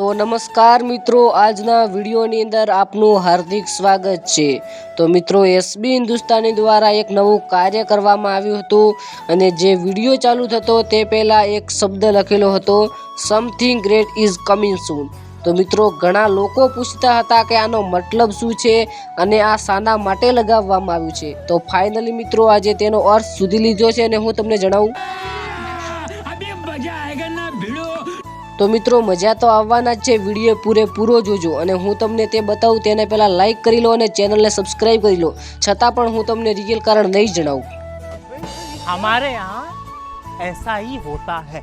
તો નમસ્કાર મિત્રો, આજના વિડીયોની અંદર આપનું હાર્દિક સ્વાગત છે. તો મિત્રો એસબી હિન્દુસ્તાની દ્વારા એક નવું કાર્ય કરવામાં આવ્યું હતું અને જે વીડિયો ચાલુ થતો તે પહેલાં એક શબ્દ લખેલો હતો something great is coming soon તો મિત્રો, ઘણા લોકો પૂછતા હતા કે આનો મતલબ શું છે અને આ શાના માટે લગાવવામાં આવ્યું છે. તો ફાઇનલી મિત્રો, આજે તેનો અર્થ સુધી લીધો છે અને હું તમને જણાવું. તો મિત્રો, મજા તો આવવાના જ છે. વીડિયો પૂરેપૂરો જોજો અને હું તમને તે બતાવું, તેને પહેલાં લાઇક કરી લો અને ચેનલને સબસ્ક્રાઈબ કરી લો. છતાં પણ હું તમને રિયલ કારણ નહીં જણાવું. અમારે યહાં એસા હી હોતા હૈ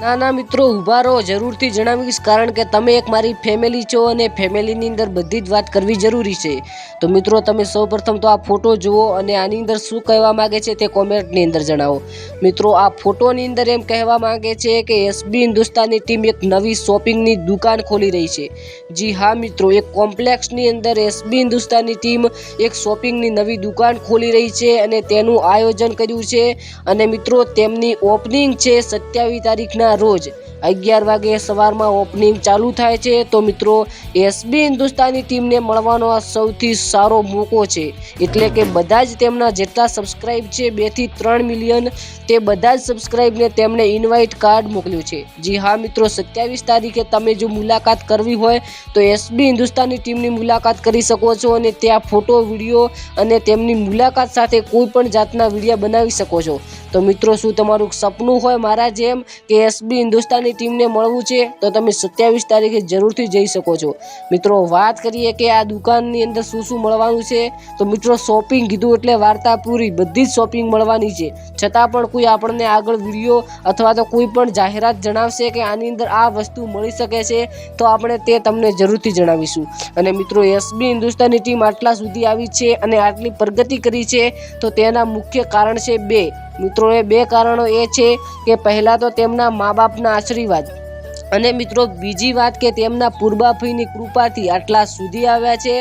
ના ના, મિત્રો, ઊભા રહો. જરૂરથી જણાવીશ, કારણ કે તમે એક મારી ફેમિલી છો અને ફેમિલીની અંદર બધી જ વાત કરવી જરૂરી છે. તો મિત્રો, તમે સૌપ્રથમ તો આ ફોટો જુઓ અને આની અંદર શું કહેવા માગે છે તે કોમેન્ટની અંદર જણાવો. મિત્રો, આ ફોટોની અંદર એમ કહેવા માગે છે કે એસબી હિન્દુસ્તાનની ટીમ એક નવી શોપિંગની દુકાન ખોલી રહી છે. જી હા, મિત્રો, એક કોમ્પ્લેક્સની અંદર એસબી હિન્દુસ્તાનની ટીમ એક શોપિંગની નવી દુકાન ખોલી રહી છે અને તેનું આયોજન કર્યું છે. અને મિત્રો, તેમની ઓપનિંગ છે સત્યાવીસ તારીખના રોજ અગિયાર વાગે સવારમાં ઓપનિંગ ચાલુ થાય છે. તો મિત્રો એસબી હિન્દુસ્તાની ટીમને મળવાનો આ સૌથી સારો મોકો છે. એટલે કે બધા જ તેમના જેટલા સબસ્ક્રાઇબ છે બેથી ત્રણ મિલિયન તે બધા જ સબસ્ક્રાઇબને તેમણે ઇન્વાઇટ કાર્ડ મોકલ્યું છે. જી હા મિત્રો, સત્યાવીસ તારીખે તમે જો મુલાકાત કરવી હોય, તો એસબી હિન્દુસ્તાની ટીમની મુલાકાત કરી શકો છો અને ત્યાં ફોટો વીડિયો અને તેમની મુલાકાત સાથે કોઈ પણ જાતના વીડિયો બનાવી શકો છો. તો મિત્રો, શું તમારું સપનું હોય મારા જેમ કે એસબી હિન્દુસ્તાનની ટીમને મળવું છે, તો તમે સત્યાવીસ તારીખે જરૂરથી જઈ શકો છો. મિત્રો, વાત કરીએ કે આ દુકાનની અંદર શું શું મળવાનું છે, તો મિત્રો શોપિંગ કીધું એટલે વાર્તા પૂરી, બધી જ શોપિંગ મળવાની છે. છતાં પણ કોઈ આપણને આગળ વીડિયો અથવા તો કોઈ પણ જાહેરાત જણાવશે કે આની અંદર આ વસ્તુ મળી શકે છે, તો આપણે તે તમને જરૂરથી જણાવીશું. અને મિત્રો, એસબી હિન્દુસ્તાની ટીમ આટલા સુધી આવી છે અને આટલી પ્રગતિ કરી છે, તો તેના મુખ્ય કારણ છે બે. મિત્રો એ બે કારણો એ છે કે પહેલાં તો તેમના મા બાપના આશીર્વાદ અને મિત્રો બીજી વાત કે તેમના પૂર્વાફીની કૃપાથી આટલા સુધી આવ્યા છે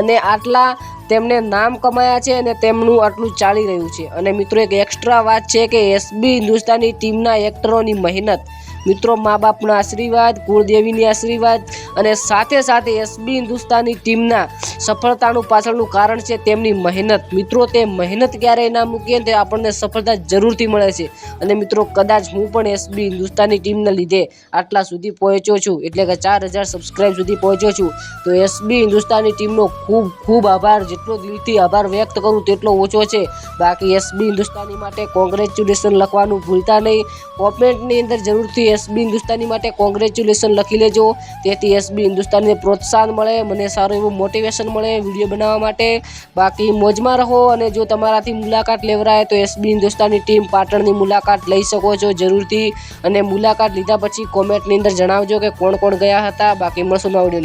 અને આટલા તેમને નામ કમાયા છે અને તેમનું આટલું ચાલી રહ્યું છે. અને મિત્રો એક એક્સ્ટ્રા વાત છે કે એસબી હિન્દુસ્તાની ટીમના એક્ટરોની મહેનત, મિત્રો મા બાપના આશીર્વાદ, કુળદેવીની આશીર્વાદ અને સાથે સાથે એસબી હિન્દુસ્તાની ટીમના સફળતાનું પાછળનું કારણ છે તેમની મહેનત. મિત્રો, તે મહેનત ક્યારેય ના મૂકીએ તે આપણને સફળતા જરૂરથી મળે છે. અને મિત્રો, કદાચ હું પણ એસબી હિન્દુસ્તાની ટીમના લીધે આટલા સુધી પહોંચ્યો છું, એટલે કે ચાર હજાર સબસ્ક્રાઈબ સુધી પહોંચ્યો છું, તો એસબી હિન્દુસ્તાની ટીમનો ખૂબ ખૂબ આભાર. જેટલો દિલથી આભાર વ્યક્ત કરું તેટલો ઓછો છે. બાકી એસબી હિન્દુસ્તાની માટે કોંગ્રેચ્યુલેશન લખવાનું ભૂલતા નહીં. કોમેન્ટની અંદર જરૂરથી એસબી હિન્દુસ્તાની માટે કોંગ્રેચ્યુલેશન લખી લેજો. તેથી એસબી હિન્દુસ્તાનને પ્રોત્સાહન મળે. મને સારું એવું મોટિવેશન મળે વીડિયો બનાવવા માટે. બાકી મોજમાં રહો અને જો તમારાથી મુલાકાત લેવરાય તો એસબી હિન્દુસ્તાનની ટીમ પાટણની મુલાકાત લઈ શકો છો જરૂરથી. અને મુલાકાત લીધા પછી કોમેન્ટની અંદર જણાવજો કે કોણ કોણ ગયા હતા. બાકી મળશું નવા વિડીયોની